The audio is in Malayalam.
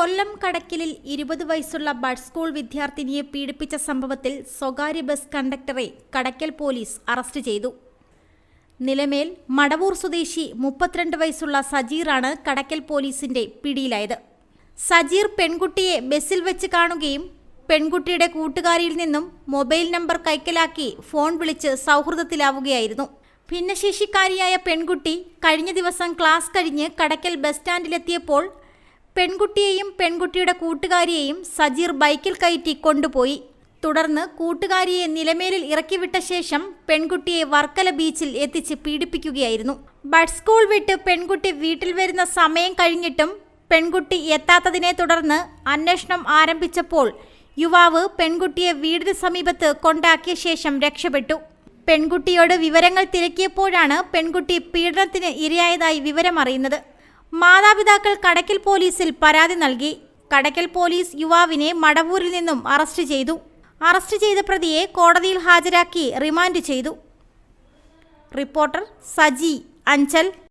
കൊല്ലം കടക്കിലിൽ ഇരുപത് വയസ്സുള്ള ബഡ് സ്കൂൾ വിദ്യാർത്ഥിനിയെ പീഡിപ്പിച്ച സംഭവത്തിൽ സ്വകാര്യ ബസ് കണ്ടക്ടറെ കടക്കൽ പോലീസ് അറസ്റ്റ് ചെയ്തു. നിലമേൽ മടവൂർ സ്വദേശി മുപ്പത്തിരണ്ട് വയസ്സുള്ള സജീറാണ് കടക്കൽ പോലീസിന്റെ പിടിയിലായത്. സജീർ പെൺകുട്ടിയെ ബസ്സിൽ വെച്ച് കാണുകയും പെൺകുട്ടിയുടെ കൂട്ടുകാരിയിൽ നിന്നും മൊബൈൽ നമ്പർ കൈക്കലാക്കി ഫോൺ വിളിച്ച് സൗഹൃദത്തിലാവുകയായിരുന്നു. ഭിന്നശേഷിക്കാരിയായ പെൺകുട്ടി കഴിഞ്ഞ ദിവസം ക്ലാസ് കഴിഞ്ഞ് കടക്കൽ ബസ് സ്റ്റാൻഡിലെത്തിയപ്പോൾ പെൺകുട്ടിയെയും പെൺകുട്ടിയുടെ കൂട്ടുകാരിയെയും സജീർ ബൈക്കിൽ കയറ്റി കൊണ്ടുപോയി. തുടർന്ന് കൂട്ടുകാരിയെ നിലമേലിൽ ഇറക്കിവിട്ട ശേഷം പെൺകുട്ടിയെ വർക്കല ബീച്ചിൽ എത്തിച്ച് പീഡിപ്പിക്കുകയായിരുന്നു. ബഡ് സ്കൂൾ വിട്ട് പെൺകുട്ടി വീട്ടിൽ വരുന്ന സമയം കഴിഞ്ഞിട്ടും പെൺകുട്ടി എത്താത്തതിനെ തുടർന്ന് അന്വേഷണം ആരംഭിച്ചപ്പോൾ യുവാവ് പെൺകുട്ടിയെ വീടിന് സമീപത്ത് കൊണ്ടാക്കിയ ശേഷം രക്ഷപ്പെട്ടു. പെൺകുട്ടിയോട് വിവരങ്ങൾ തിരക്കിയപ്പോഴാണ് പെൺകുട്ടി പീഡനത്തിന് ഇരയായതായി വിവരമറിയുന്നത്. മാതാപിതാക്കൾ കടക്കൽ പോലീസിൽ പരാതി നൽകി. കടക്കൽ പോലീസ് യുവാവിനെ മടവൂരിൽ നിന്നും അറസ്റ്റ് ചെയ്തു. അറസ്റ്റ് ചെയ്ത പ്രതിയെ കോടതിയിൽ ഹാജരാക്കി റിമാൻഡ് ചെയ്തു. റിപ്പോർട്ടർ സജി അഞ്ചൽ.